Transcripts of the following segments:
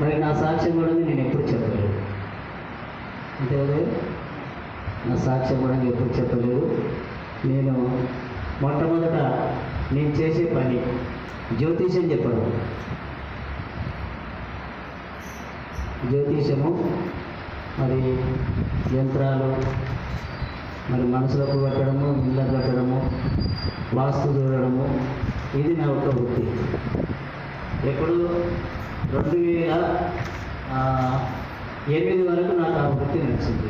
మరి నా సాక్ష్యం కూడా నేను ఎప్పుడు చెప్పలేదు. అంటే నా సాక్ష్యం కూడా నేను ఎప్పుడు చెప్పలేదు. నేను మొట్టమొదట నేను చేసే పని జ్యోతిష్యం చెప్పడం. జ్యోతిషము మరి యంత్రాలు మరి మనసులకు కట్టడము ఇళ్ళ కట్టడము వాస్తు చూడడము ఇది నా ఒక వృత్తి. ఎప్పుడు రెండు వేల ఎనిమిది వరకు నాకు ఆ వృత్తి నడిచింది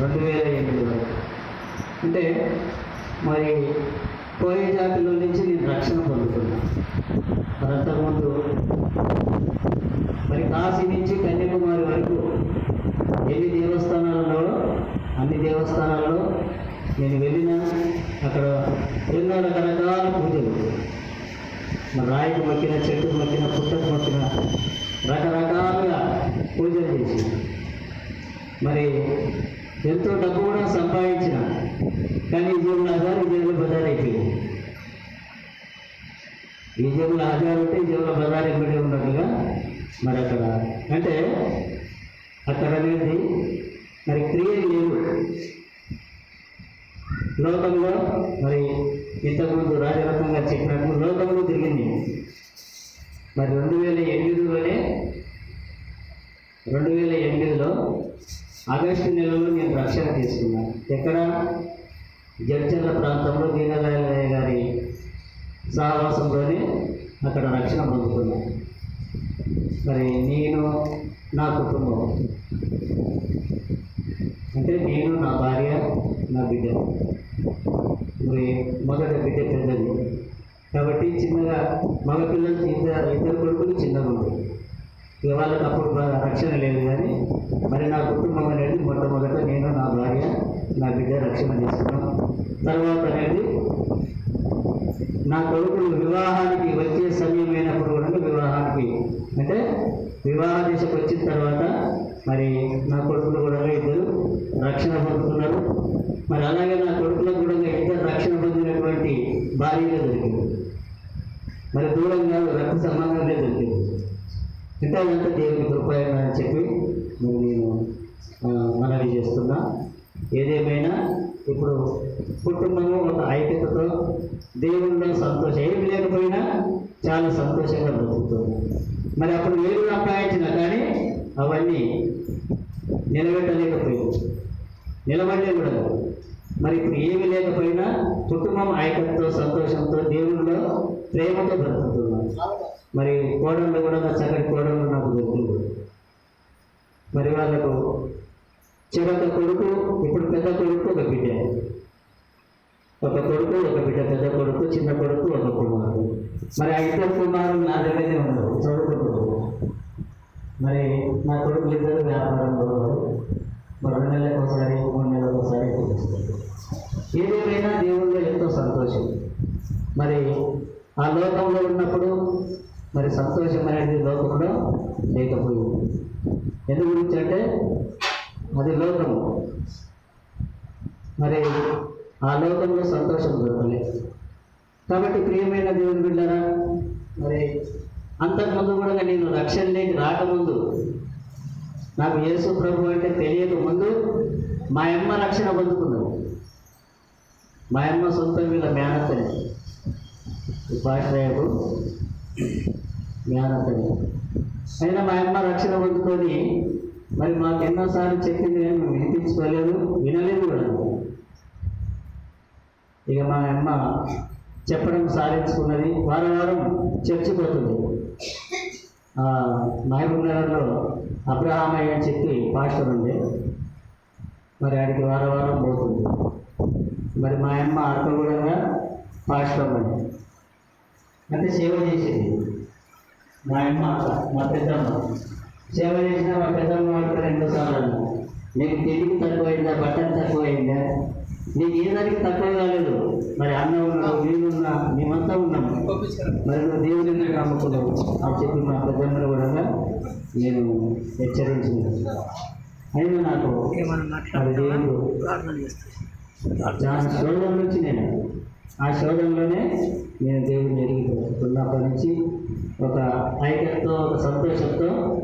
రెండు వేల ఎనిమిది వరకు. అంటే మరి కోయ జాతిలో నుంచి నేను రక్షణ పొందుతున్నా. మరి అంతకుముందు మరి కాశీ నుంచి కన్యాకుమారి వరకు ఎన్ని దేవస్థానాలలో అన్ని దేవస్థానాల్లో నేను వెళ్ళి అక్కడ ఎన్నో రకరకాల పూజలు మరి రాయికి మొక్కిన చెట్టుకు మొక్కిన పుట్టకు మొక్కిన రకరకాలుగా పూజలు చేసి. మరి ఎంతో డబ్బు కూడా సంపాదించిన. కానీ ఈ జేబులు హజారు బజారైపోయింది ఈ జేబుల హజారు ఉంటే ఈ జేబుల బజార్ ఇక్కడే ఉన్నట్టుగా మరి అక్కడ అంటే అక్కడ అనేది మరి క్రియలు లేవు లోకంలో మరి ఇంతకుముందు రాజరత్నం గారు చెప్పినట్టు లోకంలో తిరిగింది మరి రెండు వేల ఎనిమిదిలోనే రెండు వేల ఎనిమిదిలో ఆగస్టు నెలలో నేను రక్షణ తీసుకున్నాను ఎక్కడ? జడ్చర్ల ప్రాంతంలో దీనదయాళ గారి సహవాసంలోనే అక్కడ రక్షణ పొందుకున్నాను మరి నేను నా కుటుంబం. అంటే నేను నా భార్య నా బిడ్డ. మరి మొదటి బిడ్డ పెద్దది కాబట్టి చిన్నగా మగ ఇద్దరు ఇద్దరు కొడుకులు చిన్నగా ఉంటాయి ఇక వాళ్ళకి అప్పుడు రక్షణ లేదు కానీ మరి నా కుటుంబం అనేది మొట్టమొదట నేను నా భార్య నా బిడ్డ రక్షణ చేసుకున్నాను తర్వాత అనేది నా కొడుకులు వివాహానికి వచ్చే సమయమైనప్పుడు కూడా వివాహానికి అంటే వివాహ దిశకు వచ్చిన తర్వాత మరి నా కొడుకులు కూడా ఇద్దరు రక్షణ పొందుతున్నారు. మరి అలాగే నా కొడుకులకు కూడా ఇద్దరు రక్షణ భారీగా దొరికింది. మరి దూరంగా రక్త సంబంధంగా దొరికింది. ఇంకా అదంతా దేవుని కృపాయన అని చెప్పి నేను మనవి చేస్తున్నా. ఏదేమైనా ఇప్పుడు కుటుంబము ఒక ఐక్యతతో దేవునిలో సంతోషం ఏమి లేకపోయినా చాలా సంతోషంగా బ్రతుకుతుంది మరి అప్పుడు ఏమి సంపాదించినా కానీ అవన్నీ నిలబెట్టలేకపోయింది నిలబడలే కూడా మరి ఇప్పుడు ఏమి లేకపోయినా కుటుంబం ఐక్యతతో సంతోషంతో దేవునిలో ప్రేమతో బ్రతుకుతున్నాను మరి కోడళ్ళు కూడా నా చక్కటి కోడళ్ళు నాకు దొరికింది మరి వాళ్ళకు చివరి కొడుకు ఇప్పుడు పెద్ద కొడుకు ఒక బిడ్డ. ఒక కొడుకు ఒక బిడ్డ పెద్ద కొడుకు చిన్న కొడుకు ఒక కుమారుడు. మరి ఆ ఇద్దరు కుమారులు నా దగ్గరనే ఉన్నారు చదువుకుంటున్నారు. మరి నా కొడుకులు ఇద్దరు వ్యాపారంలో ఉన్నారు మరి రెండు నెలలకు ఒకసారి మూడు నెలలకు ఒకసారి పిలుస్తారు ఏదేమైనా దేవుల్లో ఎంతో సంతోషం మరి ఆ లోకంలో ఉన్నప్పుడు మరి సంతోషం అనేది లోకంలో లేకపోయింది. ఎందు గురించి అంటే అది లోకము. మరి ఆ లోకంలో సంతోషం దొరకలేదు కాబట్టి ప్రియమైన దేవుని బిడ్డరా మరి అంతకుముందు కూడా నేను రక్షణ లేని రాకముందు నాకు యేసు ప్రభు అంటే తెలియక ముందు మా అమ్మ రక్షణ పొందుకున్నాను మా అమ్మ సొంతం వీళ్ళ మేనత్తని. ఉపాధ్యాయుడు మేనత్తని అయినా మా అమ్మ రక్షణ పొందుకొని మరి మాకు ఎన్నోసార్లు చెప్పింది మేము వినిపించుకోలేదు వినలేదు కూడా. ఇక మా అమ్మ చెప్పడం సాధించుకున్నది. వారం వారం చర్చిపోతుంది మహబూబ్నగర్లో అబ్రహామయ్య అని చెప్పి పాస్టర్ ఉండే. మరి ఆడికి వారం వారం పోతుంది. మరి మా అమ్మ అర్కగూడంగా పాస్టర్ ఉండే. అంటే సేవ చేసేది. మా అమ్మ మా పెద్దమ్మ. సేవ చేసిన మా పెద్దమ్మ వాళ్ళకి రెండో సార్లు అన్నా నీకు తిండికి తక్కువైందా బట్టలు తక్కువైందా? నీకు ఏ దానికి తక్కువ కాలేదు. మరి అన్న ఉన్నావు నేను ఉన్నా మేమంతా ఉన్నాము మరి నువ్వు దేవుని నమ్ముకున్నావు. అని చెప్పి మా పెద్దమ్మను కూడా నేను హెచ్చరించిన అయినా నాకు దేవుడు చాలా నుంచి నేను ఆ శోధనలోనే నేను దేవుడిని ఎరిగి అప్పటి నుంచి ఒక ఐక్యతతో ఒక సంతోషంతో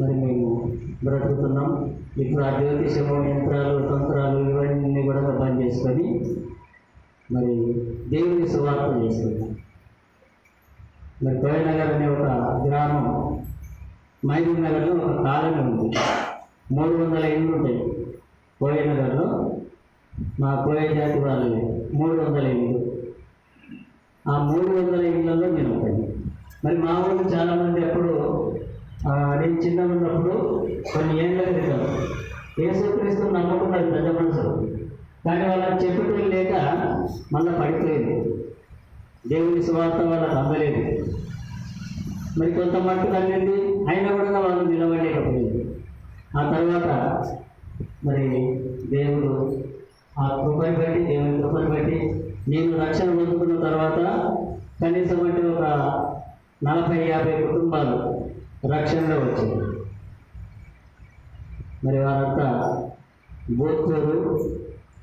మరి మేము బ్రతుకుతున్నాం. ఇప్పుడు ఆ జ్యోతిషము యంత్రాలు తంత్రాలు ఇవన్నీ కూడా బంద్ చేసుకొని మరి దేవుని సువార్త చేసుకుంటాం. మరి కోయనగర్ అనే ఒక గ్రామం. మైదూర్ నగర్లో ఒక కాలనీ ఉంది. మూడు వందల ఇళ్ళు ఉంటాయి. కోయనగర్లో మా కోయ జాతి మూడు వందల ఇళ్ళు ఆ మూడు వందల ఇళ్ళల్లో నేను ఒకటి మరి మా ఊళ్ళు చాలామంది ఎప్పుడు నేను చిన్న ఉన్నప్పుడు కొన్ని ఏళ్ళ క్రితం యేసుక్రీస్తు నమ్ముకున్నారు పెద్ద మనుషులు. కానీ వాళ్ళకి చెప్పటం లేక మళ్ళీ పడిపోయింది. దేవుని స్వార్థ వాళ్ళకి అందలేదు. మరి కొంత మట్టుకు అనేది అయినా కూడా వాళ్ళు నిలబడలేకపోయింది ఆ తర్వాత మరి దేవుడు ఆ కృపని బట్టి దేవుని కృపని బట్టి నేను రక్షణ పొందుకున్న తర్వాత కనీసం అంటే ఒక నలభై యాభై కుటుంబాలు రక్షణలో వచ్చాయి. మరి వారంతా బోత్తూరు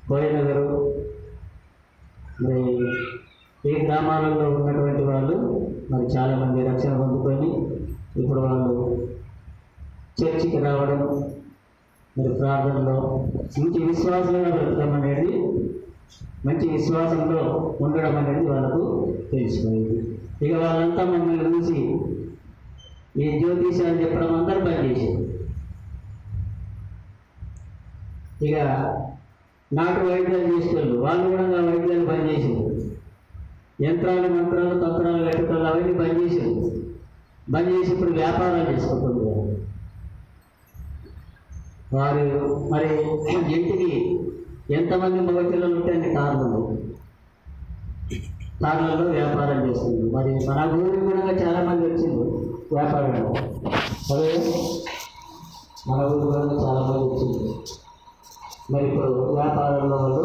కోయనగరు మరి ఈ గ్రామాలలో ఉన్నటువంటి వాళ్ళు మరి చాలామంది రక్షణ పొందుకొని ఇప్పుడు వాళ్ళు చర్చికి రావడం మరి ప్రార్థనలో మంచి విశ్వాసంగా బ్రతకడం అనేది మంచి విశ్వాసంలో ఉండడం అనేది వాళ్ళకు తెలిసిపోయింది. ఇక వాళ్ళంతా మమ్మల్ని చూసి ఈ జ్యోతిషాలు చెప్పడం అందరూ బంద్ ఇక నాటు వైద్యాలు చేసేవాళ్ళు వాళ్ళు కూడా వైద్యాలు బంద్ యంత్రాలు మంత్రాలు తంత్రాలు కట్టుకోవాలి అవన్నీ బంద్ చేసింది బంద్ చేసి ఇప్పుడు వ్యాపారాలు చేసుకుంటుంది వారు మరి ఇంటికి ఎంతమంది మగ పిల్లలు ఉంటే అన్ని కార్లలో కార్లలో వ్యాపారం చేస్తుంది మరి మన ఊరికి కూడా చాలామంది వచ్చింది వ్యాపారం అదే మన ఊరికి కూడా చాలా మంది వచ్చింది మరి ఇప్పుడు వ్యాపారంలో వాళ్ళు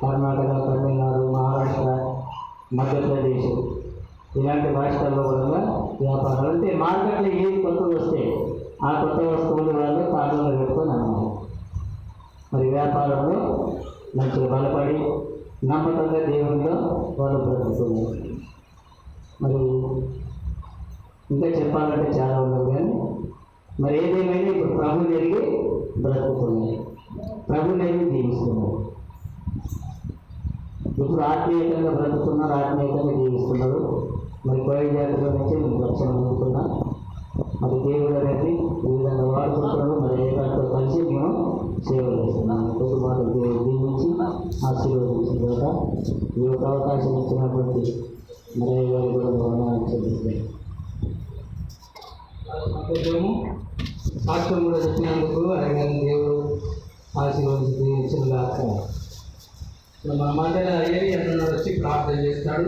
కర్ణాటక తమిళనాడు మహారాష్ట్ర మధ్యప్రదేశ్ ఇలాంటి రాష్ట్రాల్లో కూడా వ్యాపారాలు అంటే మార్కెట్లో ఏది కొత్తవి వస్తాయి ఆ కొత్త వస్తువులు వాళ్ళు పాటలు పెట్టుకొని అమ్మాలి మరి వ్యాపారంలో మంచిగా బలపడి నమ్మకంగా దేవుడిలో వాళ్ళు బ్రతుకుతున్నారు. మరి ఇంకా చెప్పాలంటే చాలా ఉన్నది కానీ మరి ఏదేమైనా ఇప్పుడు ప్రభు జరిగి బ్రతుకుతున్నాయి ప్రభు ఎరిగి జీవిస్తున్నారు. ఇప్పుడు ఆత్మీయంగా బ్రతుకున్నారు ఆత్మీయంగా జీవిస్తున్నారు. మరి కోయి జాతర నుంచి మీకు రక్షణ పొందుతున్నా మరి దేవుడు అనేది ఈ విధంగా వాడుకుంటున్నారు మరి ఏకాంతో కలిసి మేము సేవ చేస్తున్నాం. కుటుంబాలు మాటలు దేవుడు దీవించి ఆశీర్వదించిన తర్వాత ఈ యొక్క అవకాశం ఇచ్చినటువంటి మరి వారి కూడా వందనాలు చెల్లిస్తాయి సాక్ష్యం కూడా చెప్పినందుకు ఆయన దేవుడు ఆశీర్వదించి ఇచ్చిన మన మాట ఏరి అతను వచ్చి ప్రార్థన చేస్తాడు.